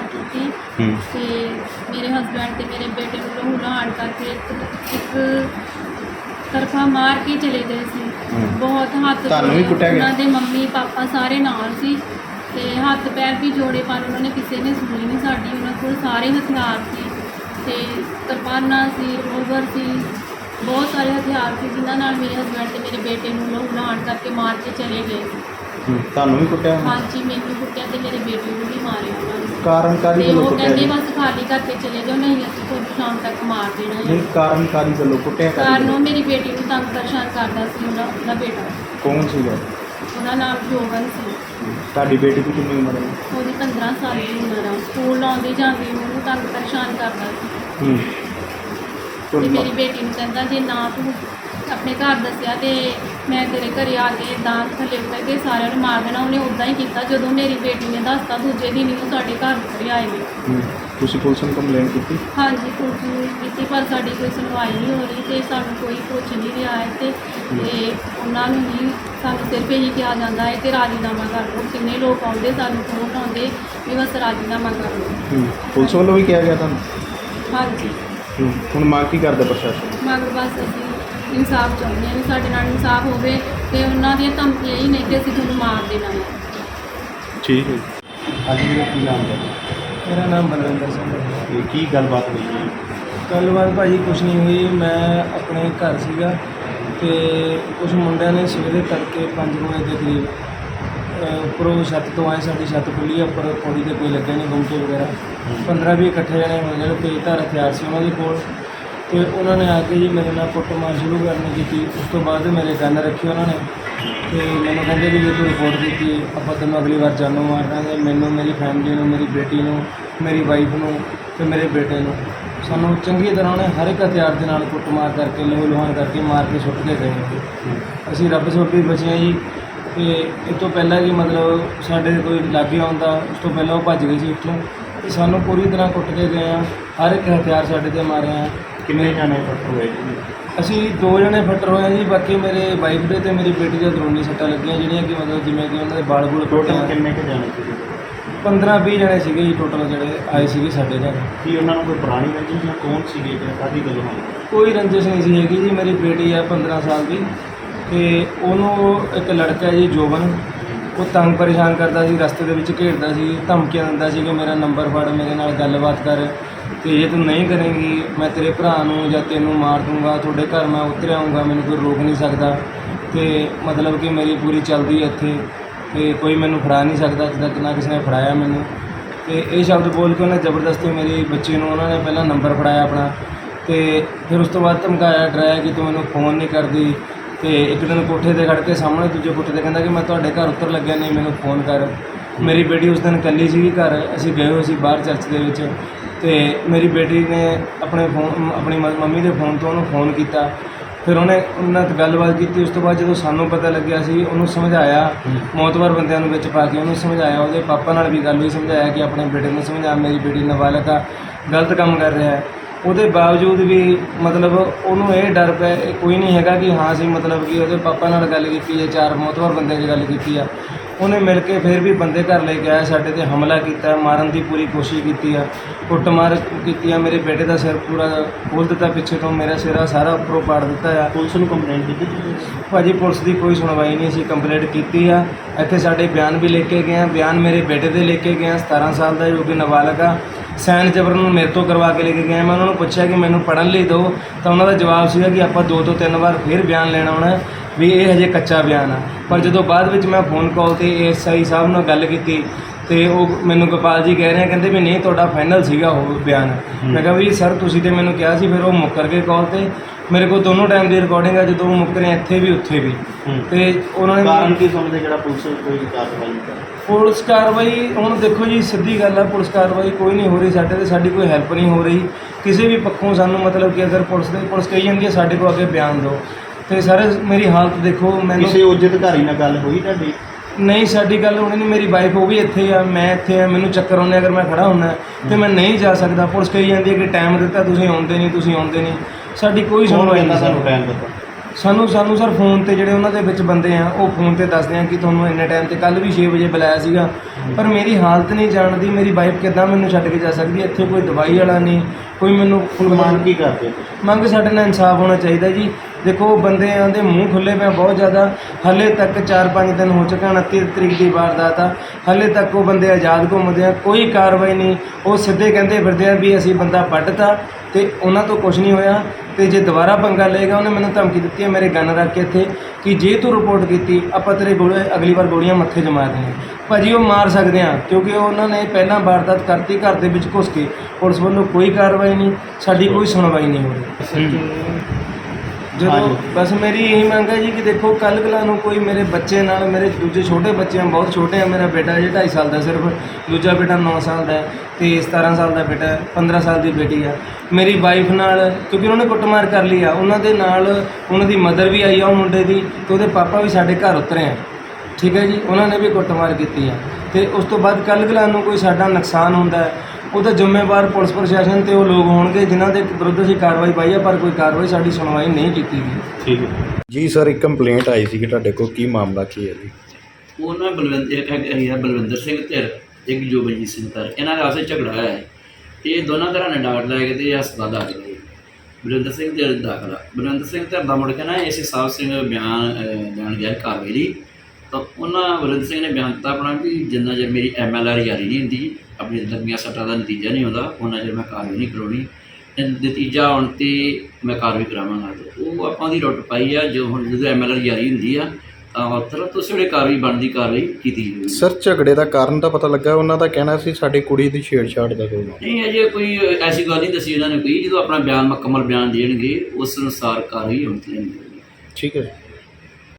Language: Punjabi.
ਕੀਤੀ। ਹੂੰ। ਤੇ ਮੇਰੇ ਹਸਬੰਡ ਤੇ ਮੇਰੇ ਬੇਟੇ ਨੂੰ ਲਹੂ ਲਹਾਨ ਕਰਕੇ ਇੱਕ ਇੱਕ ਤਰਫਾ ਮਾਰ ਕੇ ਚਲੇ ਗਏ ਸੀ। ਹੂੰ। ਬਹੁਤ ਹੱਥ ਤੁਹਾਨੂੰ ਵੀ ਜੋੜੇ, ਕੁੱਟਿਆ ਗਿਆ? ਉਹਨਾਂ ਦੇ ਮੰਮੀ ਪਾਪਾ ਸਾਰੇ ਨਾਲ ਸੀ। ਤੇ ਹੱਥ ਪੈਰ ਵੀ ਜੋੜੇ ਪਰ ਉਹਨਾਂ ਨੇ ਕਿਸੇ ਨੇ ਸੁਣੀ ਨਹੀਂ ਸਾਡੀ। ਉਹਨਾਂ ਕੋਲ ਸਾਰੇ ਹਥਿਆਰ ਸੀ। ਤੇ ਕਿਰਪਾਨਾਂ ਸੀ ਰਿਵੋਲਵਰ ਸੀ। ਬਹੁਤ ਸਾਰੇ ਹਥਿਆਰ ਸੀ ਜਿਨ੍ਹਾਂ ਨਾਲ ਮੇਰੇ ਹਸਬੰਡ ਤੇ ਮੇਰੇ ਬੇਟੇ ਨੂੰ ਲਹੂ ਲਹਾਨ ਕਰਕੇ ਮਾਰ ਕੇ ਚਲੇ ਗਏ। ਹੂੰ ਤੁਹਾਨੂੰ ਵੀ ਕੁੱਟਿਆ? ਹਾਂਜੀ ਮੈਨੂੰ ਕੁੱਟਿਆ ਤੇ ਮੇਰੇ ਬੇਟੇ ਨੂੰ ਵੀ ਮਾਰਿਆ ਉਹਨਾਂ ਨੇ। ਕਾਰਨ ਕਾਦੀ ਤੇ ਵੱਲੋਂ ਉਹ ਕੁੱਟਿਆ ਕਹਿੰਦੇ ਜੀ? ਬਸ ਖਾਲੀ ਕਰਕੇ ਚਲੇ ਜਾਓ ਨਹੀਂ ਅਸੀਂ ਤੁਹਾਨੂੰ ਸ਼ਾਮ ਤੱਕ ਮਾਰ ਦੇਣਾ ਨਹੀਂ ਹੈ ਕਾਰਨ ਕਾਦੀ ਵੱਲੋਂ ਕੁੱਟਿਆ? ਕਾਹਦੀ ਕਾਰਨ ਉਹ? ਮੇਰੀ ਬੇਟੀ ਨੂੰ ਤੰਗ ਪਰੇਸ਼ਾਨ ਕਰਦਾ ਸੀ ਉਹਦਾ ਉਹਦਾ ਬੇਟਾ। ਕੌਣ ਸੀਗਾ? ਉਹਦਾ ਨਾਮ ਜੋਗਨ ਸੀ। ਤੁਹਾਡੀ ਬੇਟੀ ਦੀ ਕਿੰਨੀ ਉਮਰ ਹੈ? ਉਹਦੀ 15 ਸਾਲ ਦੀ ਉਮਰ ਆ। ਸਕੂਲ ਆਉਂਦੀ ਜਾਂਦੀ ਉਹਨੂੰ ਤੰਗ ਪਰੇਸ਼ਾਨ ਕਰਦਾ ਸੀ। ਹੂੰ। ਤੇ ਤੇ ਮੇਰੀ ਬੇਟੀ ਨੂੰ ਕਹਿੰਦਾ ਜੇ ਨਾ ਤੂੰ ਆਪਣੇ ਘਰ ਦੱਸਿਆ ਤੇ ਮੈਂ ਤੇਰੇ ਘਰੇ ਆ ਕੇ ਦਾਂਤ ਥੱਲੇ ਉੱਤਰ ਕੇ ਸਾਰਿਆਂ ਨੂੰ ਮਾਰ ਦੇਣਾ ਉਹਨੇ ਉਦਾਂ ਹੀ ਕੀਤਾ ਜਦੋਂ ਮੇਰੀ ਬੇਟੀ ਨੇ ਦੱਸਤਾ ਦੂਜੇ ਦਿਨ ਹੀ ਉਹ ਸਾਡੇ ਘਰ ਉੱਤਰ ਆਏ ਨੇ। ਹੂੰ ਤੁਸੀਂ ਪੁਲਿਸ ਨੂੰ ਕੰਪਲੇਂਟ ਕੀਤੀ? ਹਾਂਜੀ ਪੁਲਿਸ ਨੂੰ ਕੀਤੀ ਪਰ ਸਾਡੀ ਕੋਈ ਸੁਣਵਾਈ ਨਹੀਂ ਹੋ ਰਹੀ ਤੇ ਸਾਨੂੰ ਕੋਈ ਪੁੱਛ ਨਹੀਂ ਰਿਹਾ ਹੈ ਤੇ ਤੇ ਉਹਨਾਂ ਨੂੰ ਹੀ ਸਾਨੂੰ ਸਿਰਫ ਇਹੀ ਕਿਹਾ ਜਾਂਦਾ ਹੈ ਕਿ ਰਾਜੀਨਾਮਾ ਕਰ ਲਓ। ਕਿੰਨੇ ਲੋਕ ਆਉਂਦੇ ਸਾਨੂੰ ਫੋਨ ਆਉਂਦੇ ਵੀ ਬਸ ਰਾਜੀਨਾਮਾ ਕਰ ਲਓ। ਹੂੰ ਪੁਲਿਸ ਵੱਲੋਂ ਵੀ ਕਿਹਾ ਗਿਆ ਤੁਹਾਨੂੰ? ਹਾਂਜੀ। ਹੂੰ ਹੁਣ ਮੰਗ ਕੀ ਕਰਦਾ ਪ੍ਰਸ਼ਾਸਨ? ਮਗਰ ਬਸ ਅਸੀਂ ਇਨਸਾਫ ਚਾਹੁੰਦੇ ਹਾਂ ਵੀ ਸਾਡੇ ਨਾਲ ਇਨਸਾਫ ਹੋਵੇ ਤੇ ਉਹਨਾਂ ਦੀਆਂ ਧਮਕੀਆਂ ਹੀ ਨਹੀਂ ਕਿ ਅਸੀਂ ਤੁਹਾਨੂੰ ਮਾਰ ਦੇਣਾ। ਹੈ ਠੀਕ ਹੈ। ਅੱਜ ਮੇਰਾ ਕੀ ਨਾਮ ਹੈ ਮੇਰਾ ਨਾਮ ਬਲਵਿੰਦਰ ਸਿੰਘ ਹੈ। ਇਹ ਕੀ ਗੱਲਬਾਤ ਹੋਈ ਹੈ ਗੱਲਬਾਤ ਭਾਜੀ ਕੁਛ ਨਹੀਂ ਹੋਈ ਮੈਂ ਆਪਣੇ ਘਰ ਸੀਗਾ ਤੇ ਕੁਝ ਮੁੰਡਿਆਂ ਨੇ ਸਵੇਰੇ ਤੜਕੇ 5 ਵਜੇ ਦੇ ਕਰੀਬ ਉੱਪਰੋਂ ਛੱਤ ਤੋਂ ਆਏ, ਸਾਡੀ ਛੱਤ ਖੁੱਲੀ ਆ, ਉੱਪਰ ਪੌੜੀ ਤੇ ਕੋਈ ਲੱਗੇ ਨਹੀਂ ਗੁੰਮਟੇ ਵਗੈਰਾ। 15 20 ਇਕੱਠੇ ਜਣੇ ਹੋਏ ਜਿਹੜੇ ਤੇਜ਼ ਧਾਰ ਹਥਿਆਰ ਸੀ ਉਹਨਾਂ ਦੇ ਕੋਲ। ਤੇ ਉਹਨਾਂ ਨੇ ਆ ਕੇ ਜੀ ਮੇਰੇ ਨਾਲ ਕੁੱਟਮਾਰ ਸ਼ੁਰੂ ਕਰਨੀ ਕੀਤੀ। ਉਸ ਤੋਂ ਬਾਅਦ ਮੇਰੇ ਗਨ ਰੱਖੀ ਉਹਨਾਂ ਨੇ। ਤੇ ਮੈਨੂੰ ਕਹਿੰਦੇ ਵੀ ਜੇ ਤੂੰ ਰਿਪੋਰਟ ਕੀਤੀ, ਆਪਾਂ ਤੈਨੂੰ ਅਗਲੀ ਵਾਰ ਜਾਨੋਂ ਮਾਰ ਦਾਂਗੇ। ਮੈਨੂੰ, ਮੇਰੀ ਫੈਮਿਲੀ ਨੂੰ, ਮੇਰੀ ਬੇਟੀ ਨੂੰ, ਮੇਰੀ ਵਾਈਫ ਨੂੰ ਤੇ ਮੇਰੇ ਬੇਟੇ ਨੂੰ। ਸਾਨੂੰ ਚੰਗੀ ਤਰ੍ਹਾਂ ਉਹਨੇ ਹਰ ਇੱਕ ਹਥਿਆਰ ਦੇ ਨਾਲ ਕੁੱਟਮਾਰ ਕਰਕੇ ਲਹੂ ਲੁਹਾਨ ਕਰਕੇ ਮਾਰ ਕੇ ਸੁੱਟ ਕੇ ਗਏ ਅਸੀਂ ਰੱਬ ਸੋਪੀ ਬਚੇ ਜੀ। ਤੇ ਇਹ ਤੋਂ ਪਹਿਲਾਂ ਕਿ ਮਤਲਬ ਸਾਡੇ ਕੋਈ ਲਾਗੇ ਆਉਂਦਾ ਉਸ ਤੋਂ ਪਹਿਲਾਂ ਉਹ ਭੱਜ ਗਏ ਸੀ ਉੱਥੋਂ ਤੇ ਸਾਨੂੰ ਪੂਰੀ ਤਰ੍ਹਾਂ ਕੁੱਟ ਕੇ ਗਏ ਆ। ਹਰ ਇੱਕ ਹਥਿਆਰ ਸਾਡੇ ਤੇ ਮਾਰੇ ਆ। ਕਿੰਨੇ ਜਾਣੇ ਫੱਟ ਹੋਏ ਜੀ? ਅਸੀਂ ਦੋ ਜਣੇ ਫੱਟਰ ਹੋਏ ਆ ਜੀ ਬਾਕੀ ਮੇਰੇ ਵਾਈਫ ਦੇ ਤੇ ਮੇਰੀ ਬੇਟੀ ਦੇ ਦਰੂਨੀ ਸੱਟਾਂ ਲੱਗੀਆਂ ਜਿਹੜੀਆਂ ਕਿ ਮਤਲਬ ਜਿਵੇਂ ਕਿ ਉਹਨਾਂ ਦੇ ਬਾਲ ਬੁਲ ਟੋਟਲ ਕਿੰਨੇ ਕੁ ਜਾਣੇ ਸੀ 15 20 ਜਣੇ ਸੀਗੇ ਜੀ ਟੋਟਲ ਜਿਹੜੇ ਆਏ ਸੀਗੇ ਸਾਡੇ ਘਰ। ਕੀ ਉਹਨਾਂ ਨੂੰ ਕੋਈ ਪੁਰਾਣੀ ਰੰਜਿਸ਼ ਜਾਂ ਕੌਣ ਸੀਗੇ ਜਾਂ ਕਾਦੀ ਗੱਲ ਹੋਈ ਕੋਈ ਰੰਜਿਸ਼ ਨਹੀਂ ਸੀ ਹੈਗੀ ਜੀ ਮੇਰੀ ਬੇਟੀ ਹੈ 15 ਸਾਲ ਦੀ। ਤੇ ਉਹਨੂੰ ਇੱਕ ਲੜਕਾ ਜੀ, ਜੋਬਨ, ਉਹ ਤੰਗ ਪਰੇਸ਼ਾਨ ਕਰਦਾ ਸੀ, ਰਸਤੇ ਦੇ ਵਿੱਚ ਘੇਰਦਾ ਸੀ, ਧਮਕੀਆਂ ਦਿੰਦਾ ਸੀ ਕਿ ਮੇਰਾ ਨੰਬਰ ਫੜ, ਮੇਰੇ ਨਾਲ ਗੱਲਬਾਤ ਕਰ ਤੇ ਜੇ ਤੂੰ ਨਹੀਂ ਕਰੇਂਗੀ, ਮੈਂ ਤੇਰੇ ਭਰਾ ਨੂੰ ਜਾਂ ਤੈਨੂੰ ਮਾਰ ਦੂੰਗਾ, ਤੁਹਾਡੇ ਘਰ ਮੈਂ ਉਤਰ ਆਊਂਗਾ, ਮੈਨੂੰ ਕੋਈ ਰੋਕ ਨਹੀਂ ਸਕਦਾ। ਤੇ ਮਤਲਬ ਕਿ ਮੇਰੀ ਪੂਰੀ ਚੱਲਦੀ ਹੈ ਇੱਥੇ ਤੇ ਕੋਈ ਮੈਨੂੰ ਫੜਾ ਨਹੀਂ ਸਕਦਾ, ਅੱਜ ਤੱਕ ਨਾ ਕਿਸੇ ਨੇ ਫੜਾਇਆ ਮੈਨੂੰ। ਤੇ ਇਹ ਸ਼ਬਦ ਬੋਲ ਕੇ ਉਹਨੇ ਜ਼ਬਰਦਸਤੀ ਮੇਰੀ ਬੱਚੀ ਨੂੰ, ਉਹਨਾਂ ਨੇ ਪਹਿਲਾਂ ਨੰਬਰ ਫੜਾਇਆ ਆਪਣਾ ਤੇ ਫਿਰ ਉਸ ਤੋਂ ਬਾਅਦ ਧਮਕਾਇਆ, ਡਰਾਇਆ ਕਿ ਤੂੰ ਮੈਨੂੰ ਫੋਨ ਨਹੀਂ ਕਰਦੀ। ਤੇ ਇੱਕ ਦਿਨ ਕੋਠੇ ਤੇ ਖੜ ਕੇ ਸਾਹਮਣੇ ਦੂਜੇ ਕੋਠੇ ਤੇ ਕਹਿੰਦਾ ਕਿ ਮੈਂ ਤੁਹਾਡੇ ਘਰ ਉੱਤਰ ਲੱਗਿਆ, ਨਹੀਂ ਮੈਨੂੰ ਫੋਨ ਕਰ। ਮੇਰੀ ਬੇਟੀ ਉਸ ਦਿਨ ਇਕੱਲੀ ਸੀਗੀ ਘਰ, ਅਸੀਂ ਗਏ ਹੋਏ ਸੀ ਬਾਹਰ ਚਰਚ ਦੇ ਵਿੱਚ। ਤੇ ਮੇਰੀ ਬੇਟੀ ਨੇ ਆਪਣੇ ਫੋਨ ਆਪਣੀ ਮ- ਮੰਮੀ ਦੇ ਫੋਨ ਤੋਂ ਉਹਨੂੰ ਫੋਨ ਕੀਤਾ। ਫਿਰ ਉਹਨੇ ਉਹਨਾਂ ਨਾਲ ਗੱਲਬਾਤ ਕੀਤੀ। ਉਸ ਤੋਂ ਬਾਅਦ ਜਦੋਂ ਸਾਨੂੰ ਪਤਾ ਲੱਗਿਆ ਸੀ, ਉਹਨੂੰ ਸਮਝਾਇਆ। ਮੌਤਵਰ ਬੰਦਿਆਂ ਨੂੰ ਵਿੱਚ ਪਾ ਕੇ ਉਹਨੂੰ ਸਮਝਾਇਆ। ਉਹਦੇ ਪਾਪਾ ਨਾਲ ਵੀ ਗੱਲ ਹੋਈ, ਸਮਝਾਇਆ ਕਿ ਆਪਣੇ ਬੇਟੇ ਨੂੰ ਸਮਝਾ। ਮੇਰੀ ਬੇਟੀ ਨਾਬਾਲਗ ਆ, ਗਲਤ ਕੰਮ ਕਰ ਰਿਹਾ ਹੈ। ਉਹਦੇ ਬਾਵਜੂਦ ਵੀ ਮਤਲਬ ਉਹਨੂੰ ਇਹ ਡਰ ਪਿਆ, ਇਹ ਕੋਈ ਨਹੀਂ ਹੈਗਾ ਕਿ ਹਾਂ ਅਸੀਂ ਮਤਲਬ ਕਿ ਉਹਦੇ ਪਾਪਾ ਨਾਲ ਗੱਲ ਕੀਤੀ ਹੈ, ਚਾਰ ਮੌਤਵਰ ਬੰਦਿਆਂ 'ਚ ਗੱਲ ਕੀਤੀ ਆ। ਉਹਨੇ ਮਿਲ ਕੇ ਫਿਰ ਵੀ ਬੰਦੇ ਘਰ ਲੈ ਕੇ ਆਇਆ ਸਾਡੇ ਤੇ ਹਮਲਾ ਕੀਤਾ ਮਾਰਨ ਦੀ ਪੂਰੀ ਕੋਸ਼ਿਸ਼ ਕੀਤੀ ਆ ਕੁੱਟਮਾਰ ਕੀਤੀ ਆ ਮੇਰੇ ਬੇਟੇ ਦਾ ਸਿਰ ਪੂਰਾ ਖੋਲ ਦਿੱਤਾ ਪਿੱਛੇ ਤੋਂ ਮੇਰਾ ਸਿਰ ਸਾਰਾ ਉੱਪਰੋਂ ਪਾੜ ਦਿੱਤਾ ਆ ਪੁਲਿਸ ਨੂੰ ਕੰਪਲੇਂਟ ਕੀਤੀ? ਭਾਜੀ ਪੁਲਿਸ ਦੀ ਕੋਈ ਸੁਣਵਾਈ ਨਹੀਂ ਅਸੀਂ ਕੰਪਲੇਂਟ ਕੀਤੀ ਆ ਇੱਥੇ ਸਾਡੇ ਬਿਆਨ ਵੀ ਲੈ ਕੇ ਗਏ ਆ ਬਿਆਨ ਮੇਰੇ ਬੇਟੇ ਦੇ ਲੈ ਕੇ ਗਏ ਆ 17 ਸਾਲ ਦਾ ਜੋ ਕਿ ਨਾਬਾਲਗ ਆ ਸੈਨ ਜਬਰਨ ਨੂੰ ਮੇਰੇ ਤੋਂ ਕਰਵਾ ਕੇ ਲੈ ਕੇ ਗਏ। ਮੈਂ ਉਹਨਾਂ ਨੂੰ ਪੁੱਛਿਆ ਕਿ ਮੈਨੂੰ ਪੜ੍ਹਨ ਲਈ ਦਿਓ ਤਾਂ ਉਹਨਾਂ ਦਾ ਜਵਾਬ ਸੀਗਾ ਕਿ ਆਪਾਂ ਦੋ ਤੋਂ ਤਿੰਨ ਵਾਰ ਫਿਰ ਬਿਆਨ ਲੈਣਾ ਆਉਣਾ ਹੈ ਵੀ ਇਹ ਹਜੇ ਕੱਚਾ ਬਿਆਨ ਆ। ਪਰ ਜਦੋਂ ਬਾਅਦ ਵਿੱਚ ਮੈਂ ਫੋਨ ਕਾਲ ਤੇ ਏਐਸਆਈ ਸਾਹਿਬ ਨਾਲ ਗੱਲ ਕੀਤੀ ਤੇ ਉਹ ਮੈਨੂੰ ਗੋਪਾਲ ਜੀ ਕਹਿ ਰਹੇ ਆ ਕਹਿੰਦੇ ਵੀ ਨਹੀਂ ਤੁਹਾਡਾ ਫਾਈਨਲ ਸੀਗਾ ਉਹ ਬਿਆਨ। ਮੈਂ ਕਿਹਾ ਵੀ ਸਰ ਤੁਸੀਂ ਤੇ ਮੈਨੂੰ ਕਿਹਾ ਸੀ ਫਿਰ ਉਹ ਮੁੱਕਰ ਗਏ ਕਾਲ ਤੇ। ਮੇਰੇ ਕੋਲ ਦੋਨੋਂ ਟਾਈਮ ਦੀ ਰਿਕਾਰਡਿੰਗ ਆ ਜਦੋਂ ਉਹ ਮੁੱਕਰੇ ਇੱਥੇ ਵੀ ਉੱਥੇ ਵੀ। ਤੇ ਉਹਨਾਂ ਨੇ ਕਾਰਨ ਕੀ ਸਮਝਦੇ ਜਿਹੜਾ ਪੁਲਿਸ ਕੋਈ ਕਾਰਵਾਈ ਪੁਲਿਸ ਕਾਰਵਾਈ ਹੁਣ ਦੇਖੋ ਜੀ ਸਿੱਧੀ ਗੱਲ ਹੈ ਪੁਲਿਸ ਕਾਰਵਾਈ ਕੋਈ ਨਹੀਂ ਹੋ ਰਹੀ ਸਾਡੇ ਤੇ ਸਾਡੀ ਕੋਈ ਹੈਲਪ ਨਹੀਂ ਹੋ ਰਹੀ। ਕਿਸੇ ਵੀ ਪੱਖੋਂ ਸਾਨੂੰ ਮਤਲਬ ਕਿ ਅਗਰ ਪੁਲਿਸ ਦੇ ਪੁਲਿਸ ਕਹੀ ਜਾਂਦੀ ਹੈ ਸਾਡੇ ਕੋਲ ਅੱਗੇ ਬਿਆਨ ਦਿਓ। ਤੇ ਸਾਰੇ ਮੇਰੀ ਹਾਲਤ ਦੇਖੋ ਮੈਨੂੰ ਕਿਸੇ ਉੱਚ ਅਧਿਕਾਰੀ ਨਾਲ ਗੱਲ ਹੋਈ ਤੁਹਾਡੀ? ਨਹੀਂ ਸਾਡੀ ਗੱਲ ਹੋਣੀ ਨਹੀਂ ਮੇਰੀ ਵਾਈਫ ਉਹ ਵੀ ਇੱਥੇ ਆ ਮੈਂ ਇੱਥੇ ਆ ਮੈਨੂੰ ਚੱਕਰ ਆਉਂਦੇ ਅਗਰ ਮੈਂ ਖੜਾ ਹੁੰਨਾ ਤੇ ਮੈਂ ਨਹੀਂ ਜਾ ਸਕਦਾ। ਪੁਲਿਸ ਕਹੀ ਜਾਂਦੀ ਹੈ ਕਿ ਟਾਈਮ ਦਿੱਤਾ ਤੁਸੀਂ ਆਉਂਦੇ ਨਹੀਂ ਤੁਸੀਂ ਆਉਂਦੇ ਨਹੀਂ। ਸਾਡੀ ਕੋਈ ਸੁਣਵਾਈ ਨਹੀਂ ਸਾਨੂੰ ਟਾਈਮ ਦਿੱਤਾ? ਸਾਨੂੰ ਸਾਨੂੰ ਸਰ ਫੋਨ ਤੇ ਜਿਹੜੇ ਉਹਨਾਂ ਦੇ ਵਿੱਚ ਬੰਦੇ ਆ ਉਹ ਫੋਨ ਤੇ ਦੱਸਦੇ ਆ ਕਿ ਤੁਹਾਨੂੰ ਇੰਨੇ ਟਾਈਮ ਤੇ ਕੱਲ ਵੀ 6 ਵਜੇ ਬੁਲਾਇਆ ਸੀਗਾ। ਪਰ ਮੇਰੀ ਹਾਲਤ ਨਹੀਂ ਜਾਣਦੀ ਮੇਰੀ ਵਾਈਫ ਕਿੱਦਾਂ ਮੈਨੂੰ ਛੱਡ ਕੇ ਜਾ ਸਕਦੀ ਇੱਥੇ ਕੋਈ ਦਵਾਈ ਵਾਲਾ ਨਹੀਂ ਕੋਈ ਮੈਨੂੰ ਮੰਗ ਕੀ ਕਰਦੇ ਮੰਗ ਸਾਡੇ ਨਾਲ ਇਨਸਾਫ ਹੋਣਾ ਚਾਹੀਦਾ ਜੀ। ਦੇਖੋ, ਉਹ ਬੰਦਿਆਂ ਦੇ ਮੂੰਹ ਖੁੱਲੇ ਪਏ ਆ ਬਹੁਤ ਜ਼ਿਆਦਾ। ਹਲੇ ਤੱਕ 29 ਦਿਨ ਹੋ ਚੁੱਕੇ ਹਨ 29 ਤਰੀਕ ਦੀ ਵਾਰਦਾਤ ਆ। ਹਲੇ ਤੱਕ ਉਹ ਬੰਦੇ ਆਜ਼ਾਦ ਘੁੰਮਦੇ ਆ, ਕੋਈ ਕਾਰਵਾਈ ਨਹੀਂ। ਉਹ ਸਿੱਧੇ ਕਹਿੰਦੇ ਫਿਰਦੇ ਆ ਵੀ ਅਸੀਂ ਬੰਦਾ ਪੱਟਤਾ ਤੇ ਉਹਨਾਂ ਤੋਂ ਕੁਝ ਨਹੀਂ ਹੋਇਆ। ਤੇ ਜੇ ਦੁਬਾਰਾ ਪੰਗਾ ਲਏਗਾ, ਉਹਨੇ ਮੈਨੂੰ ਧਮਕੀ ਦਿੱਤੀ ਹੈ ਮੇਰੇ ਗਨ ਰੱਖ ਕੇ ਇੱਥੇ, ਕਿ ਜੇ ਤੂੰ ਰਿਪੋਰਟ ਕੀਤੀ, ਆਪਾਂ ਤੇਰੇ ਗੋਲੇ, ਅਗਲੀ ਵਾਰ ਗੋਲੀਆਂ ਮੱਥੇ 'ਚ ਮਾਰ ਦੇਣੀਆਂ। ਭਾਜੀ, ਉਹ ਮਾਰ ਸਕਦੇ ਆ, ਕਿਉਂਕਿ ਉਹਨਾਂ ਨੇ ਪਹਿਲਾਂ ਵਾਰਦਾਤ ਕਰਤੀ, ਘਰ ਦੇ ਵਿੱਚ ਘੁਸ ਕੇ। ਪੁਲਿਸ ਵੱਲੋਂ ਕੋਈ ਕਾਰਵਾਈ ਨਹੀਂ, ਸਾਡੀ ਕੋਈ ਸੁਣਵਾਈ ਨਹੀਂ ਹੋ ਰਹੀ। ਜਦੋਂ। ਬਸ ਮੇਰੀ ਇਹੀ ਮੰਗ ਹੈ ਜੀ ਕਿ ਦੇਖੋ ਕੱਲ ਕਲਾ ਨੂੰ ਕੋਈ ਮੇਰੇ ਬੱਚੇ ਨਾਲ ਮੇਰੇ ਦੂਜੇ ਛੋਟੇ ਬੱਚੇ ਆ ਬਹੁਤ ਛੋਟੇ ਆ ਮੇਰਾ ਬੇਟਾ ਜੇ 2.5 ਸਾਲ ਦਾ ਸਿਰਫ ਦੂਜਾ ਬੇਟਾ 9 ਸਾਲ ਦਾ ਤੇ 17 ਸਾਲ ਦਾ ਬੇਟਾ ਹੈ, 15 ਸਾਲ ਦੀ ਬੇਟੀ ਆ ਮੇਰੀ ਵਾਈਫ ਨਾਲ ਕਿਉਂਕਿ ਉਹਨਾਂ ਨੇ ਕੁੱਟਮਾਰ ਕਰ ਲਈ ਆ ਉਹਨਾਂ ਦੇ ਨਾਲ ਉਹਨਾਂ ਦੀ ਮਦਰ ਵੀ ਆਈ ਆ ਉਹ ਮੁੰਡੇ ਦੀ ਤੇ ਉਹਦੇ ਪਾਪਾ ਵੀ ਸਾਡੇ ਘਰ ਉਤਰੇ ਆ। ਠੀਕ ਹੈ ਜੀ ਉਹਨਾਂ ਨੇ ਵੀ ਕੁੱਟਮਾਰ ਕੀਤੀ ਆ। ਤੇ ਉਸ ਤੋਂ ਬਾਅਦ ਕੱਲ ਕਲਾ ਨੂੰ ਕੋਈ ਸਾਡਾ ਨੁਕਸਾਨ ਹੁੰਦਾ ਹੈ ਉਹਦਾ ਜ਼ਿੰਮੇਵਾਰ ਪੁਲਿਸ ਪ੍ਰਸ਼ਾਸਨ ਤੇ ਉਹ ਲੋਕ ਹੋਣਗੇ ਜਿਨ੍ਹਾਂ ਦੇ ਵਿਰੁੱਧ ਅਸੀਂ ਕਾਰਵਾਈ ਪਾਈ ਆ ਪਰ ਕੋਈ ਕਾਰਵਾਈ ਸਾਡੀ ਸੁਣਵਾਈ ਨਹੀਂ ਕੀਤੀ ਗਈ। ਠੀਕ ਹੈ। ਜੀ ਸਰ ਇੱਕ ਕੰਪਲੇਂਟ ਆਈ ਸੀ ਕਿ ਤੁਹਾਡੇ ਕੋਲ ਕੀ ਮਾਮਲਾ ਕੀ ਹੈ ਜੀ? ਉਹ ਨਾ ਬਲਵਿੰਦਰ ਇੱਕ ਹੈਗਾ ਹੈ ਬਲਵਿੰਦਰ ਸਿੰਘ ਧਿਰ ਇੱਕ ਜੋਬਨਜੀਤ ਸਿੰਘ ਧਿਰ ਇਹਨਾਂ ਦਾ ਆਪਸੇ ਝਗੜਾ ਹੋਇਆ ਹੈ। ਤੇ ਇਹ ਦੋਨਾਂ ਤਰ੍ਹਾਂ ਨੇ ਡਾਟ ਲੈ ਕੇ ਤੇ ਹਸਪਤਾਲ ਦਾਖਲ ਹੋਏ ਬਲਵਿੰਦਰ ਸਿੰਘ ਧਿਰ ਦਾਖਲਾ ਬਲਵਿੰਦਰ ਸਿੰਘ ਧਿਰ ਦਾ ਮੁੜ ਕੇ ਨਾ ਐਸੇ ਸਾਹਿਬ ਸਿੰਘ ਬਿਆਨ ਅਹ, ਦੇਣ ਗਿਆ ਕਾਰਵਾਈ ਲਈ। ਤਾਂ ਉਹਨਾਂ ਬਲਵਿੰਦਰ ਸਿੰਘ ਨੇ ਬਿਆਨ ਦਿੱਤਾ ਆਪਣਾ ਵੀ ਜਿੰਨਾ ਚਿਰ ਮੇਰੀ ਐਮਐਲਆਰ ਜਾਰੀ ਨਹੀਂ ਹੁੰਦੀ ਆਪਣੀ ਲੱਗੀਆਂ ਸੱਟਾਂ ਦਾ ਨਤੀਜਾ ਨਹੀਂ ਆਉਂਦਾ ਉਹਨਾਂ ਚਿਰ ਮੈਂ ਕਾਰਵਾਈ ਨਹੀਂ ਕਰਾਉਣੀ। ਤੇ ਨਤੀਜਾ ਆਉਣ ਤੇ ਮੈਂ ਕਾਰਵਾਈ ਕਰਾਵਾਂਗਾ। ਉਹ ਆਪਾਂ ਦੀ ਰੁੱਟ ਪਾਈ ਆ ਜੋ ਹੁਣ ਜਦੋਂ ਐਮਐਲਆਰ ਜਾਰੀ ਹੁੰਦੀ ਆ ਤਾਂ ਅਫਸਰ ਤੋਂ ਵੇਲੇ ਕਾਰਵਾਈ ਬਣਦੀ ਕਾਰਵਾਈ ਕੀਤੀ ਜਾਊਗੀ। ਸਰ ਝਗੜੇ ਦਾ ਕਾਰਨ ਤਾਂ ਪਤਾ ਲੱਗਾ ਉਹਨਾਂ ਦਾ ਕਹਿਣਾ ਸੀ ਸਾਡੀ ਕੁੜੀ ਦੀ ਛੇੜਛਾੜ ਦਾ ਕੋਈ। ਨਹੀਂ ਅਜੇ ਕੋਈ ਐਸੀ ਗੱਲ ਨਹੀਂ ਦੱਸੀ ਇਹਨਾਂ ਨੇ ਕੋਈ ਜਦੋਂ ਆਪਣਾ ਬਿਆਨ ਮੁਕੰਮਲ ਬਿਆਨ ਦੇਣਗੇ ਉਸ ਅਨੁਸਾਰ ਕਾਰਵਾਈ ਹੋਣੀ ਚਾਹੀਦੀ ਹੈ। ਠੀਕ ਹੈ